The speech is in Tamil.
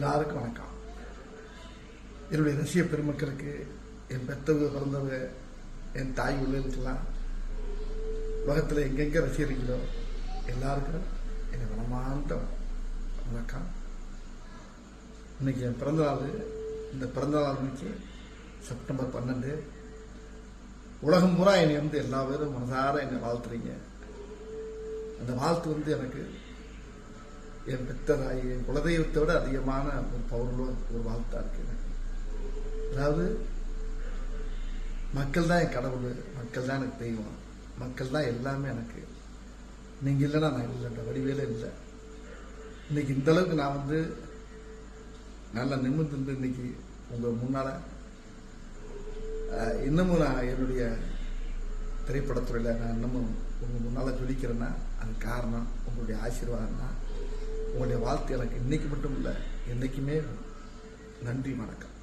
எல்லாருக்கும் வணக்கம். என்னுடைய ரசிக பெருமக்களுக்கு என் பெத்தவங்க பிறந்தவங்க என் தாய் உள்ளதுக்கெல்லாம் உலகத்தில் எங்கெங்கே ரசிகர்களோ எல்லாருக்கும் என்னை மனமார்ந்த வணக்கம். இன்னைக்கு என் பிறந்தநாள் இந்த பிறந்த நாள் அன்னைக்கு செப்டம்பர் பன்னெண்டு. உலகம் பூரா என்னை வந்து எல்லா பேரும் மனதார என்னை வாழ்த்துறீங்க. அந்த வாழ்த்து வந்து எனக்கு என் பெத்த என் குலதெய்வத்தை விட அதிகமான ஒரு பௌர்ண ஒரு வாழ்த்தா இருக்கு எனக்கு அதாவது மக்கள் தான் என் கடவுள் மக்கள் தான் எனக்கு தெய்வம் மக்கள் தான் எல்லாமே எனக்கு. நீங்கள் இல்லைன்னா நான் இல்லைன்ற வடிவேல இல்லை. இன்னைக்கு இந்த அளவுக்கு நான் வந்து நல்லா நிமிர்ந்து இன்னைக்கு உங்கள் முன்னால் இன்னமும் நான் என்னுடைய திரைப்படத்துறையில் நான் இன்னமும் உங்கள் முன்னால் ஜொலிக்கிறேன்னா அது காரணம் உங்களுடைய ஆசீர்வாதம் தான் உங்களுடைய வாழ்த்து எனக்கு இன்னைக்கு மட்டும் இல்லை என்றைக்குமே நன்றி வணக்கம்.